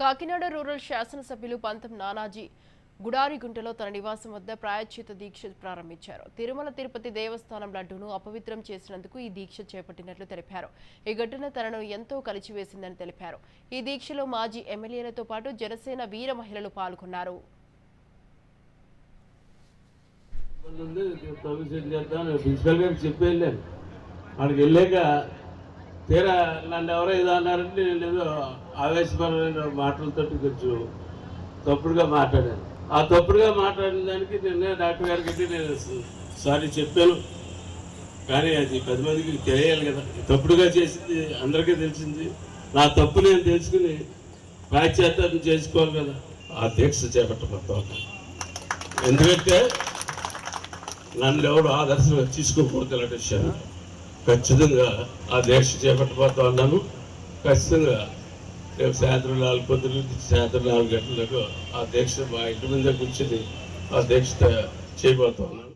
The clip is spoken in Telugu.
కాకినాడ రూరల్ శాసనసభ్యులు పంతం నానాజీ గుడారిగుంటలో తన నివాసం వద్ద ప్రాయశ్చిత దీక్ష ప్రారంభించారు. తిరుమల తిరుపతి దేవస్థానం లడ్డూను అపవిత్రం చేసినందుకు ఈ దీక్ష చేపట్టినట్లు తెలిపారు. ఈ ఘటన తనను ఎంతో కలిచివేసిందని తెలిపారు. ఈ దీక్షలో మాజీ ఎమ్మెల్యేలతో పాటు జనసేన వీర మహిళలు పాల్గొన్నారు. ఉంది అక్కడికి వెళ్ళాక తీరా నన్ను ఎవరో ఏదో అన్నారంటే నేను ఏదో ఆవేశపరమైన మాటలతో కొంచెం తప్పుడుగా మాట్లాడాను. ఆ తప్పుడుగా మాట్లాడిన దానికి నిన్న డాక్టర్ గారికి నేను సారీ చెప్పాను. కానీ అది పది మందికి తెలియాలి కదా. తప్పుడుగా చేసింది అందరికీ తెలిసింది. నా తప్పు నేను తెలుసుకుని పాశ్చాత్యం చేసుకోవాలి కదా. ఆ దీక్ష చేపట్టబోతాను ఎందుకంటే నన్ను ఎవరు ఆదర్శంగా తీసుకోకూడదు ఇలాంటి విషయాలు ఖచ్చితంగా ఆ దీక్ష చేపట్టబోతా ఉన్నాను ఖచ్చితంగా రేపు సాయంత్రం నాలుగు పొద్దున నుంచి సాయంత్రం నాలుగు గంటలకు ఆ దీక్ష మా ఇంటి ముందే కూర్చొని ఆ దీక్ష చేయబోతా ఉన్నాను